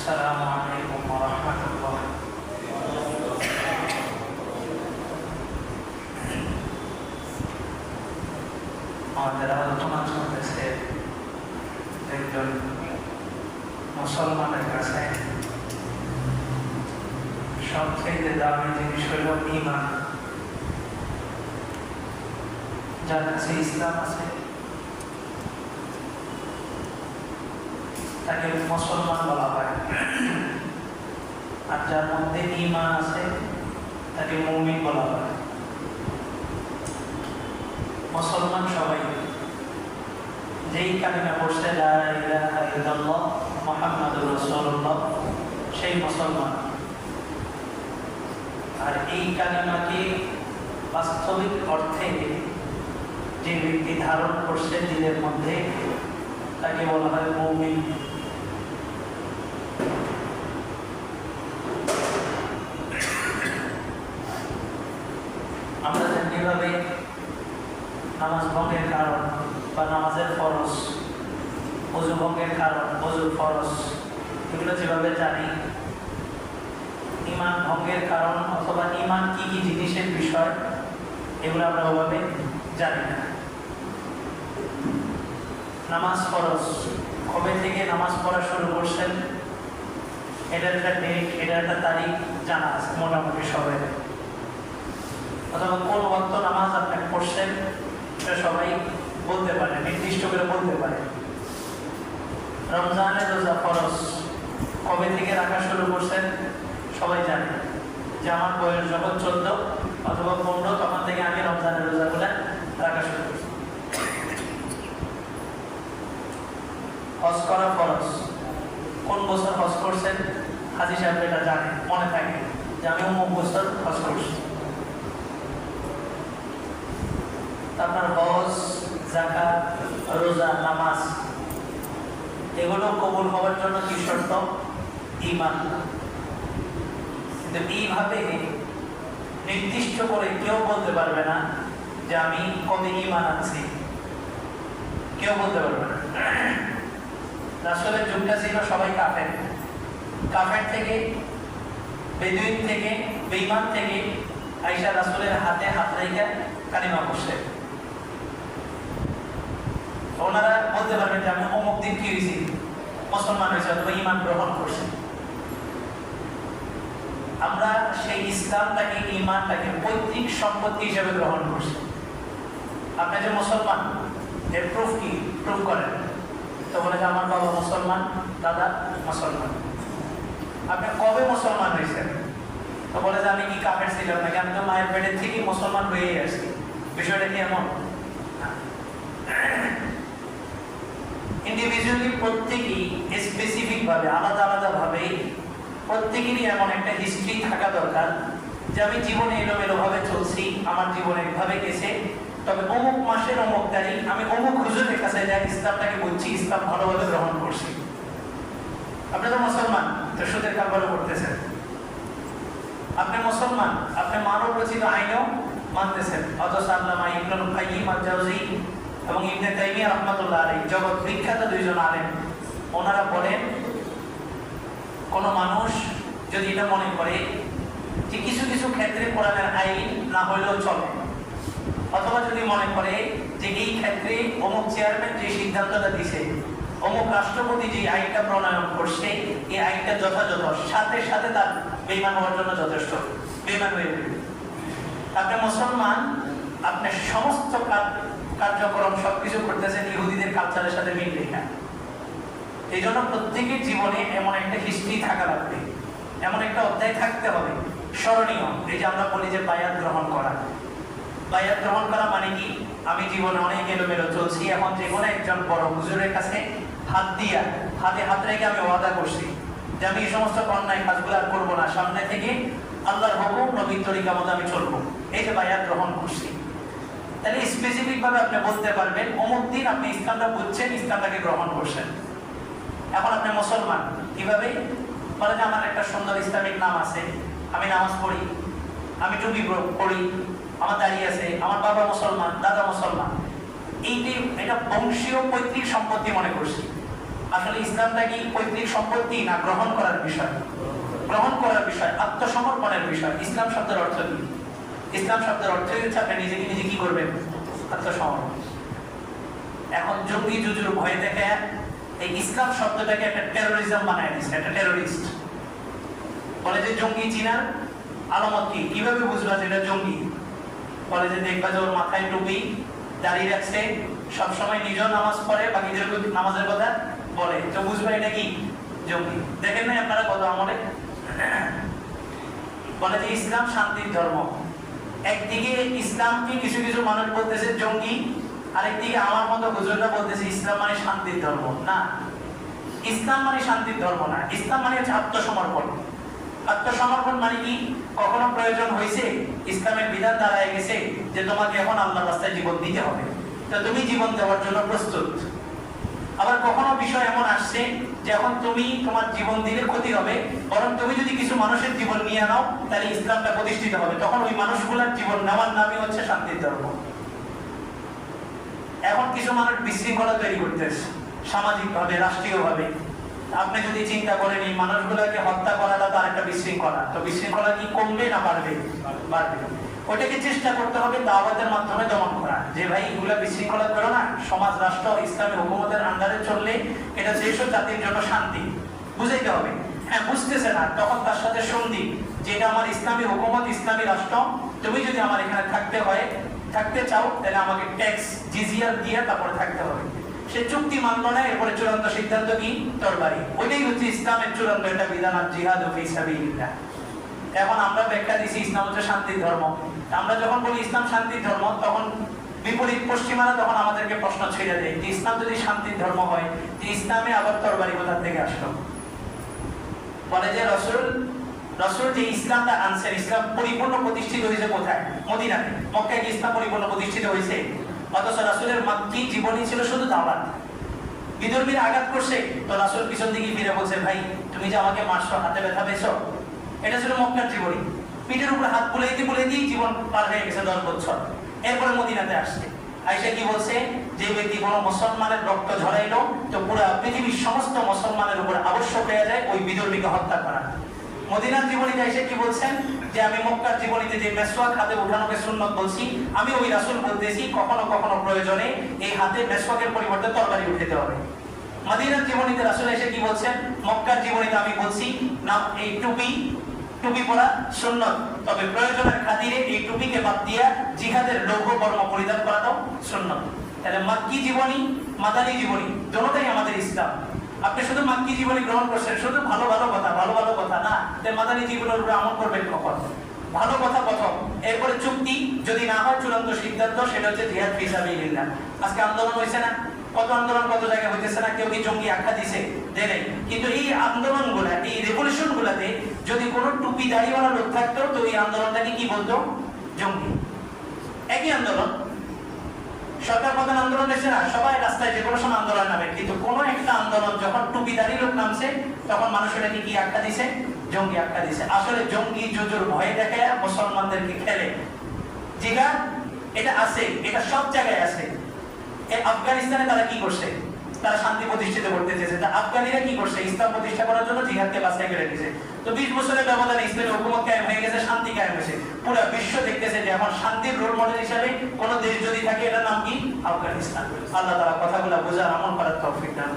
السلام عليكم ورحمة الله আমাদের আলোচনা চলতেছে একজন মুসলমানের কাছে সবচেয়ে দামি জিনিস হইল ইমান যার কাছে ইসলাম আছে তাকে মুসলমান বলা হয়। আর যার মধ্যে ইমান আছে, তাকে মৌমিন বলা হয়। মুসলমান সবাই, যেই কালিমা পড়ছে মুহাম্মাদুর রাসূলুল্লাহ, সেই মুসলমান। আর এই কালিমাকে বাস্তবিক অর্থে যে ব্যক্তি ধারণ করছে দিলের মধ্যে, তাকে বলা হয় মৌমিন আমরা যেভাবে নামাজ ভঙ্গের কারণ বা নামাজের ফরজ অজু ভঙ্গের কারণ অজুর ফরজ, এগুলো যেভাবে জানি, ইমান ভঙ্গের কারণ অথবা ইমান কি কি জিনিসের বিষয়, এগুলো আমরা ওভাবে জানি না। নামাজ ফরজ, কবে থেকে নামাজ পড়া শুরু করছেন, এটার একটা ডেট, এটার একটা তারিখ জানা আছে মোটামুটি সবাই। অথবা কোন আপনি পড়ছেন সবাই বলতে পারে, নির্দিষ্ট করে বলতে পারে। রমজানের রোজা থেকে রাখা শুরু করছেন, সবাই জানে। যে আমার বয়স যখন চোদ্দ অথবা পনেরো, তখন থেকে আমি রমজানের রোজাগুলো রাখা শুরু করছি। হজ করা ফরজ। কোন বছর হজ করছেন, হাজি সাহেব এটা জানে, মনে থাকে যে আমি অমুক বছর হজ করছি। আপনার হজ জাকাত রোজা, নামাজ, এগুলো কবুল হওয়ার জন্য কি শর্ত? ইমান এইভাবে নির্দিষ্ট করে কেউ বলতে পারবে না যে আমি কবে ইমান আছি কেউ বলতে পারবে না। রাসূলের যুগটা ছিল সবাই কাফের। কাফের থেকে, বেদুইন থেকে, বেঈমান থেকে আয়েশা রাসূলের হাতে হাত রেখে কালিমা করছে ওনারা বলতে পারবেন যে আমি অমুক দিন কি হয়েছি? মুসলমান হয়েছে অথবা ইমান গ্রহণ করছে। আমরা সেই ইসলামটাকে ইমানটাকে পৈতৃক সম্পত্তি হিসেবে গ্রহণ করছি। আপনি যে মুসলমান, এর প্রুফ কি? প্রুফ করেন। তো বলে যে আমার বাবা মুসলমান, দাদা মুসলমান। আপনি কবে মুসলমান হয়েছেন? তো বলে যে আমি কি কাফের ছিলাম নাকি? আমি তো মায়ের পেটের থেকেই মুসলমান হয়েই আসছি। বিষয়টা কি এমন? ইন্ডিভিজুয়ালি প্রত্যেকেই স্পেসিফিক ভাবে আলাদা আলাদা ভাবে প্রত্যেকেরই এমন একটা হিস্ট্রি থাকা দরকার যে আমি জীবনে এলোমেলো ভাবে চলছি, আমার জীবন একভাবে গেছে। তবে অমুক মাসের অমুক তারিখ, আমি অমুক হুজুরের কাছে যাই, ইসলামটাকে বুঝছি, ইসলাম ভালোভাবে গ্রহণ করছি। আপনি তো মুসলমান সুদের কারবারও করতেছেন। আপনি মুসলমান, আপনি মানব রচিত আইনও মানতেছেন। অথচ আল্লামা ইবনুল কাইয়িম আল-জাওজি এবং ইবনে তাইমিয়া রাহমাতুল্লাহ আলাইহি জগৎ বিখ্যাত দুইজন আলেম। ওনারা বলেন, কোন মানুষ যদি এটা মনে করে যে কিছু কিছু ক্ষেত্রে কোরআনের আইন না হইলেও চলে, অথবা যদি মনে করে যে এই ক্ষেত্রে অমুক চেয়ারম্যান যে সিদ্ধান্তটা দিছে, অমুক রাষ্ট্রপতি যে আইনটা প্রণয়ন করছে, এই আইনটা যথাযথ, সাথে সাথে তার বেইমান হওয়ার জন্য যথেষ্ট বেইমান হয়ে আপনি মুসলমান আপনার সমস্ত কার্যক্রম সবকিছু করতেছেন ইহুদিদের কালচারের সাথে মিল রেখা এই জন্য প্রত্যেকের জীবনে এমন একটা হিস্ট্রি থাকা লাগবে। এমন একটা অধ্যায় থাকতে হবে। স্মরণীয়, এই যে আমরা বলি যে বায়াত গ্রহণ করা। বায়াত গ্রহণ করা মানে কি? আমি জীবনে অনেক এলোমেলো চলছি, এখন যে কোনো একজন বড় হুজুরের কাছে হাত দিয়া, হাতে হাত রেখে আমি ওয়াদা করছি যে আমি এই সমস্ত অন্যায় কাজগুলো আর করব না। সামনে থেকে আল্লাহর হুকুম নবীন তরিকা মতো আমি চলবো। এই যে বায়াত গ্রহণ করছি। তাহলে স্পেসিফিক ভাবে আপনি বলতে পারবেন, অমুক দিন আপনি ইসলামটা বুঝছেন ইসলামটাকে গ্রহণ করছেন। এখন আপনি মুসলমান, কীভাবে? বলে যে আমার একটা সুন্দর ইসলামিক নাম আছে, আমি নামাজ পড়ি, আমি টুপি পড়ি, আমার দাঁড়িয়ে আছে, আমার বাবা মুসলমান, দাদা মুসলমান। এইটি, এটা বংশীয় পৈতৃক সম্পত্তি মনে করছি। আসলে ইসলামটা কি পৈতৃক সম্পত্তি না গ্রহণ করার বিষয়? গ্রহণ করার বিষয়, আত্মসমর্পণের বিষয়, ইসলাম শব্দের অর্থ কি? ইসলাম শব্দের অর্থ হচ্ছে আপনি নিজেকে নিজে কি করবেন? আত্মসমর্পণ। এখন জঙ্গি জুজুর ভয় দেখে, এই ইসলাম শব্দটাকে একটা টেরোরিজম বানায় দিচ্ছে একটা টেরোরিস্ট বলে যে জঙ্গি চিনার আলামত কি? কীভাবে বুঝবা যে এটা জঙ্গি? বলে যে দেখবা যে ওর মাথায় টুপি দাঁড়িয়ে রাখছে, সবসময় নিজেও নামাজ পড়ে বাকিদের নামাজের কথা বলে। তো বুঝবা এটা কি? জঙ্গি। দেখেন নাই আপনারা কত আমলে? বলে যে ইসলাম শান্তির ধর্ম। একদিকে ইসলামকে কিছু কিছু মানুষ বলতেছে জঙ্গি, আরেকদিকে আমার মতো হুজুররা বলতেছে ইসলাম মানে শান্তির ধর্ম। না, ইসলাম মানে শান্তির ধর্ম না। ইসলাম মানে হচ্ছে আত্মসমর্পণ। আত্মসমর্পণ মানে কি? কখনো প্রয়োজন হয়েছে, ইসলামের বিধান দাঁড়ায় গেছে যে তোমাকে এখন আল্লাহ রাস্তায় জীবন দিতে হবে। তো তুমি জীবন দেওয়ার জন্য প্রস্তুত। আবার কখনো বিষয় এমন আসছে যে এখন তুমি তোমার জীবন দিলে ক্ষতি হবে, বরং তুমি যদি কিছু মানুষের জীবন নিয়ে নাও, তাহলে ইসলামটা প্রতিষ্ঠিত হবে। তখন ওই মানুষগুলোর জীবন নেওয়ার নামই হচ্ছে শান্তির ধর্ম। এখন কিছু মানুষ বিশৃঙ্খলা তৈরি করতেছে সামাজিক ভাবে রাষ্ট্রীয় ভাবে আপনি যদি চিন্তা করেন, এই মানুষগুলোকে হত্যা করাটা তার একটা বিশৃঙ্খলা। তো বিশৃঙ্খলা কি কমবে না বাড়বে? বাড়বে। ওটাকে চেষ্টা করতে হবে দাওয়াতের মাধ্যমে দমন করা যে ভাই, এগুলা বিশৃঙ্খলা করো না। সমাজ, রাষ্ট্র, ইসলামী হুকুমতের আন্ডারে চললে এটা যেসব জাতির জন্য শান্তি। বুঝাইতে হবে। হ্যাঁ বুঝতেছে না। তখন তার সাথে সন্ধি। যেটা আমার ইসলামী হুকুমত, ইসলামী রাষ্ট্র, তুমি যদি আমার এখানে থাকতে হয়, থাকতে চাও, তাহলে আমাকে ট্যাক্স জিজিয়ার দিয়ে তারপরে থাকতে হবে। সে চুক্তি মানলো না, এরপরে চূড়ান্ত সিদ্ধান্ত কি? তরবারি। ওইটাই হচ্ছে ইসলামের চূড়ান্ত একটা বিধান আর জিহাদ ফি সাবিলিল্লাহ। এখন আমরা ব্যাখ্যা দিছি ইসলাম হচ্ছে শান্তির ধর্ম। আমরা যখন বলি ইসলাম শান্তির ধর্ম, তখন বিপরীত পশ্চিমারা তখন আমাদেরকে প্রশ্ন ছেড়ে দেয় যে ইসলাম যদি শান্তির ধর্ম হয় যে ইসলামে আবার তরবারি কোথা থেকে আসলো? বলে যে রসুল রসুল যে ইসলামটা আনছেন, ইসলাম পরিপূর্ণ প্রতিষ্ঠিত হয়েছে কোথায়? মদিনাতে। মক্কায় ইসলাম পরিপূর্ণ প্রতিষ্ঠিত হয়েছে? অথচ রাসুলের মাক্কি জীবনী ছিল শুধু দাওয়াত। বিদর্মীর আঘাত করছে। তো রাসুল পিছন দিকে ফিরে বলছে, ভাই, তুমি যে আমাকে মারছো, হাতে ব্যথা পেয়েছ? এটা ছিল মক্কার জীবনী। পিঠের উপরে হাত বুলাই দিয়ে জীবন পার হয়ে গেছে দশ বছর। এরপরে মদিনাতে আসছে। আইসা কি বলছে? যে ব্যক্তি কোনো মুসলমানের রক্ত ঝরাইলো, তো পুরো পৃথিবীর সমস্ত মুসলমানের উপর আবশ্যক হয়ে যায় ওই বিদর্মীকে হত্যা করা মদিনার জীবনীতে এসে কি বলছেন? যে আমি মক্কার জীবনীতে যে মেসওয়াক হাতে উঠানোকে সুন্নত বলছি, আমি ওই রাসূল বলতেছি, কখনো কখনো প্রয়োজনে এই হাতে মেসওয়াকের পরিবর্তে তরবারি উঠাতে হবে। মদিনার জীবনীতে রাসূল এসে কি বলছেন? মক্কার জীবনীতে আমি বলছি না এই টুপি টুপি পরা সুন্নত তবে প্রয়োজনের খাতিরে এই টুপিকে বাদ দিয়া জিহাদের লৌহ কর্ম পরিধান করাটাও সুন্নত তাহলে মাক্কি জীবনী, মাদানী জীবনী দুটোটাই আমাদের ইসলাম। আপনি শুধু মাক্কি জীবনী গ্রহণ করছেন, শুধু ভালো ভালো কথা, ভালো ভালো কথা না তাই মাদানী জীবনের উপরে আমল করবেন কখন? ভালো কথা প্রথম। এরপরে চুক্তি, যদি না হয় চূড়ান্ত সিদ্ধান্ত, সেটা হচ্ছে জিহাদ সাবিলিল্লাহ। আজকে আন্দোলন হয়েছে না? কত আন্দোলন কত জায়গায় হইতেছে না, কেউ কি জঙ্গি আখ্যা দিছে? দেয় নাই। কিন্তু এই আন্দোলনগুলা এই রেভলিউশন গুলাতে যদি কোনো টুপি দাড়িওয়ালা লোক থাকতো, তো এই আন্দোলনটাকে কি বলতো? জঙ্গি। একই আন্দোলন। সরকার প্রধান আন্দোলন এসে না, সবাই রাস্তায় যে কোনো সময় আন্দোলন নামে কিন্তু কোন একটা আন্দোলন যখন টুপিদারি লোক নামছে, তখন মানুষ এটাকে কি আখ্যা দিছে? জঙ্গি আখ্যা দিছে। আসলে জঙ্গি জুজুর ভয় দেখে মুসলমানদেরকে খেলে। যেটা এটা আছে, এটা সব জায়গায় আছে। আফগানিস্তানে তারা কি করছে? তারা শান্তি প্রতিষ্ঠিত করতে চেয়েছে। তা আফগানিরা কি করছে? ইসলাম প্রতিষ্ঠা করার জন্য জিহাদকে বাছাই করে দিয়েছে তো বিশ বছরের ব্যবধানে ইসলামের হুকুমত কায়েম হয়ে গেছে, শান্তি কায়েম হয়েছে। পুরো বিশ্ব দেখতেছে যে এখন শান্তির রোল মডেল হিসাবে কোন দেশ যদি থাকে, এটার নাম কি? আফগানিস্তান। আল্লাহ তারা কথাগুলো বোঝার আমল করার তৌফিক দান।